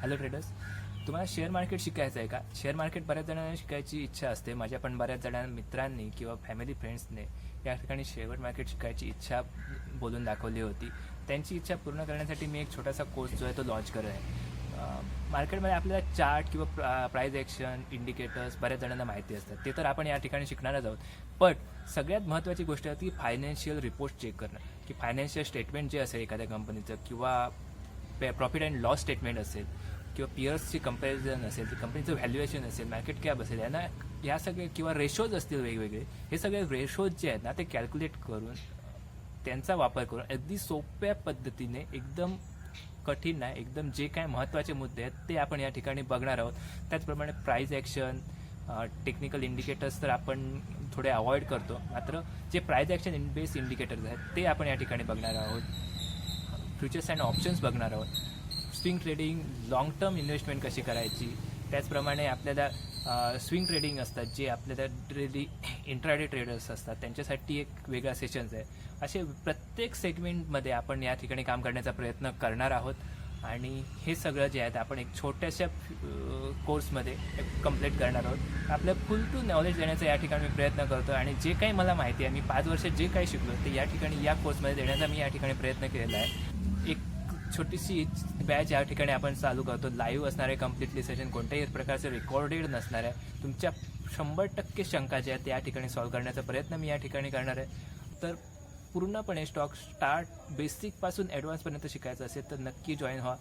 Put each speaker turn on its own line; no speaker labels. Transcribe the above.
Hello traders तुम्हाला share market शिकायचं आहे का? शेअर मार्केट बऱ्याच जणांना शिकायची इच्छा असते. माझ्या पण बऱ्याच जणांना मित्रांनी किंवा फॅमिली फ्रेंड्सने या ठिकाणी शेअर मार्केट शिकायची इच्छा बोलून दाखवली होती. त्यांची इच्छा पूर्ण करण्यासाठी मी एक छोटासा कोर्स जो आहे तो लॉन्च करत आहे. मार्केटमध्ये आपल्याला चार्ट किंवा प्रा प्राईज ॲक्शन इंडिकेटर्स बऱ्याच जणांना माहिती असतात. ते तर आपण या ठिकाणी शिकणारच आहोत. पण सगळ्यात महत्त्वाची गोष्ट आहे ती फायनान्शियल रिपोर्ट चेक करणं. की फायनान्शियल स्टेटमेंट जे असेल एखाद्या कंपनीचं किंवा प्रॉफिट अँड लॉस स्टेटमेंट असेल किंवा पियर्सची कंपॅरिझन असेल कंपनीचं व्हॅल्युएशन असेल मार्केट कॅप असेल यांना या सगळे किंवा रेशोज असतील वेगवेगळे हे सगळे रेशोज जे आहेत ना ते कॅल्क्युलेट करून त्यांचा वापर करून अगदी सोप्या पद्धतीने एकदम कठीण नाही एकदम जे काय महत्त्वाचे मुद्दे आहेत ते आपण या ठिकाणी बघणार आहोत. त्याचप्रमाणे प्राईज ॲक्शन टेक्निकल इंडिकेटर्स तर आपण थोडे अवॉइड करतो. मात्र जे price action in base indicators आहेत ते आपण या ठिकाणी बघणार आहोत. फ्युचर्स अँड ऑप्शन्स बघणार आहोत. Swing trading long term investment कशी करायची? त्याचप्रमाणे आपल्याला स्विंग ट्रेडिंग असतात जे आपल्याला ट्रेडी इंट्राडे ट्रेडर्स असतात. त्यांच्यासाठी एक वेगळा सेशन्स आहे. असे प्रत्येक सेगमेंटमध्ये आपण या ठिकाणी काम करण्याचा प्रयत्न करणार आहोत. आणि हे सगळं जे आहे आपण एक छोट्याशा कोर्समध्ये कंप्लीट करणार आहोत. आपलं फुल टू नॉलेज देण्याचा या ठिकाणी मी प्रयत्न करतो आणि जे काही मला माहिती आहे मी पाच वर्ष जे काही शिकलो ते या ठिकाणी या कोर्समध्ये देण्याचा मी या ठिकाणी प्रयत्न केलेला आहे. एक छोटीशी बॅच या ठिकाणी आपण चालू करतो. लाईव्ह असणार आहे कम्प्लिटली सेशन कोणत्याही प्रकारचं रेकॉर्डेड नसणार आहे. तुमच्या शंभर टक्के शंका ज्या आहेत त्या ठिकाणी सॉल्व्ह करण्याचा प्रयत्न मी या ठिकाणी करणार आहे. तर पूर्णपणे स्टॉक स्टार्ट बेसिकपासून ॲडव्हान्सपर्यंत शिकायचं असेल तर नक्की जॉईन व्हा.